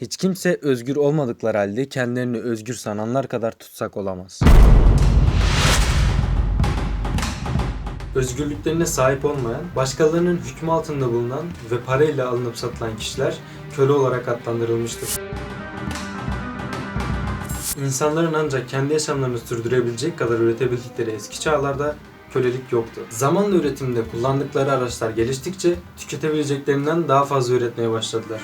Hiç kimse özgür olmadıkları halde kendilerini özgür sananlar kadar tutsak olamaz. Özgürlüklerine sahip olmayan, başkalarının hükmü altında bulunan ve parayla alınıp satılan kişiler köle olarak adlandırılmıştır. İnsanların ancak kendi yaşamlarını sürdürebilecek kadar üretebildikleri eski çağlarda kölelik yoktu. Zamanla üretimde kullandıkları araçlar geliştikçe tüketebileceklerinden daha fazla üretmeye başladılar.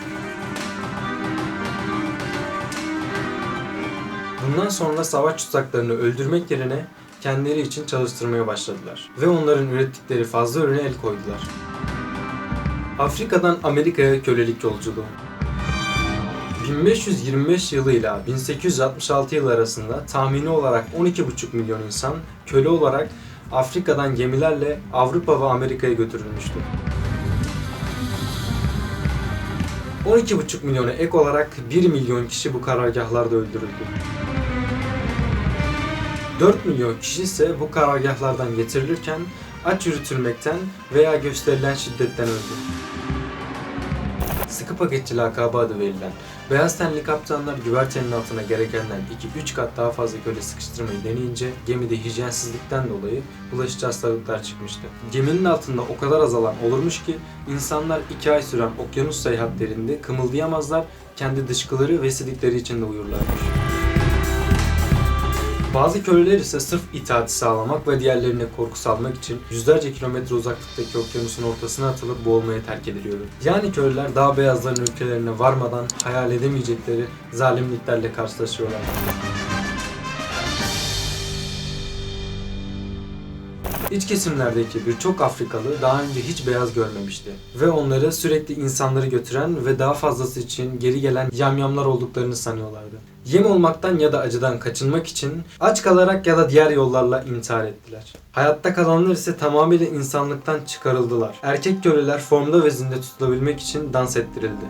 Bundan sonra savaş tutsaklarını öldürmek yerine kendileri için çalıştırmaya başladılar. Ve onların ürettikleri fazla ürüne el koydular. Afrika'dan Amerika'ya kölelik yolculuğu. 1525 yılıyla 1866 yıl arasında tahmini olarak 12,5 milyon insan köle olarak Afrika'dan gemilerle Avrupa ve Amerika'ya götürülmüştü. 12,5 milyona ek olarak 1 milyon kişi bu karargahlarda öldürüldü. 4 milyon kişi ise bu karargahlardan getirilirken aç yürütülmekten veya gösterilen şiddetten öldü. Sıkı paketçi lakabı adı verilen beyaz tenli kaptanlar güvertenin altına gerekenden 2-3 kat daha fazla köle sıkıştırmayı deneyince gemide hijyensizlikten dolayı bulaşıcı hastalıklar çıkmıştı. Geminin altında o kadar azalan olurmuş ki insanlar 2 ay süren okyanus seyahatlerinde kımıldayamazlar, kendi dışkıları ve sidikleri içinde uyurlarmış. Bazı köleler ise sırf itaati sağlamak ve diğerlerine korku salmak için yüzlerce kilometre uzaklıktaki okyanusun ortasına atılıp boğulmaya terk ediliyordu. Yani köleler daha beyazların ülkelerine varmadan hayal edemeyecekleri zalimliklerle karşılaşıyorlar. İç kesimlerdeki birçok Afrikalı daha önce hiç beyaz görmemişti. Ve onları sürekli insanları götüren ve daha fazlası için geri gelen yamyamlar olduklarını sanıyorlardı. Yem olmaktan ya da acıdan kaçınmak için aç kalarak ya da diğer yollarla intihar ettiler. Hayatta kalanlar ise tamamıyla insanlıktan çıkarıldılar. Erkek köleler formda ve zinde tutulabilmek için dans ettirildi.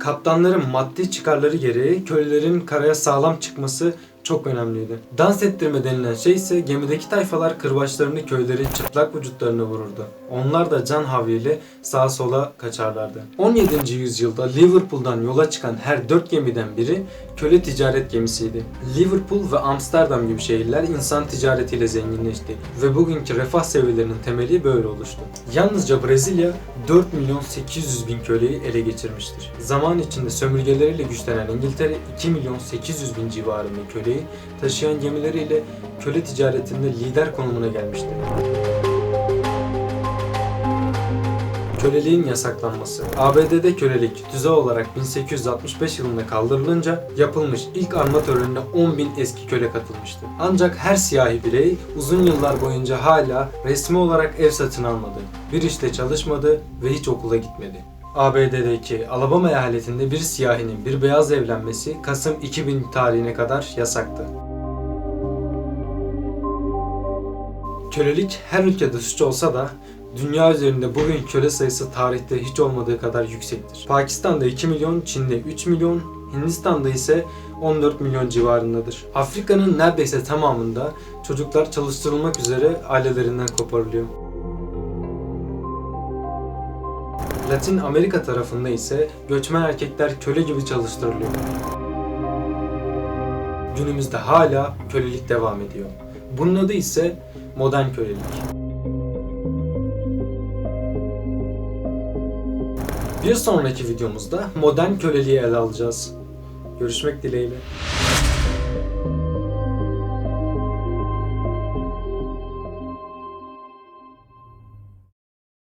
Kaptanların maddi çıkarları gereği kölelerin karaya sağlam çıkması çok önemliydi. Dans ettirme denilen şey ise gemideki tayfalar kırbaçlarını köylerin çıplak vücutlarına vururdu. Onlar da can havliyle sağa sola kaçarlardı. 17. yüzyılda Liverpool'dan yola çıkan her dört gemiden biri köle ticaret gemisiydi. Liverpool ve Amsterdam gibi şehirler insan ticaretiyle zenginleşti ve bugünkü refah seviyelerinin temeli böyle oluştu. Yalnızca Brezilya 4 milyon 800 bin köleyi ele geçirmiştir. Zaman içinde sömürgeleriyle güçlenen İngiltere 2 milyon 800 bin civarında köleyi taşıyan gemileriyle köle ticaretinde lider konumuna gelmiştir. Köleliğin yasaklanması. ABD'de kölelik tüze olarak 1865 yılında kaldırılınca yapılmış ilk arma törenine 10 bin eski köle katılmıştı. Ancak her siyahi birey uzun yıllar boyunca hala resmi olarak ev satın almadı, bir işte çalışmadı ve hiç okula gitmedi. ABD'deki Alabama eyaletinde bir siyahinin bir beyaz evlenmesi Kasım 2000 tarihine kadar yasaktı. Kölelik her ülkede suç olsa da dünya üzerinde bugün köle sayısı tarihte hiç olmadığı kadar yüksektir. Pakistan'da 2 milyon, Çin'de 3 milyon, Hindistan'da ise 14 milyon civarındadır. Afrika'nın neredeyse tamamında çocuklar çalıştırılmak üzere ailelerinden koparılıyor. Latin Amerika tarafında ise göçmen erkekler köle gibi çalıştırılıyor. Günümüzde hala kölelik devam ediyor. Bunun adı ise modern kölelik. Bir sonraki videomuzda modern köleliği ele alacağız. Görüşmek dileğiyle.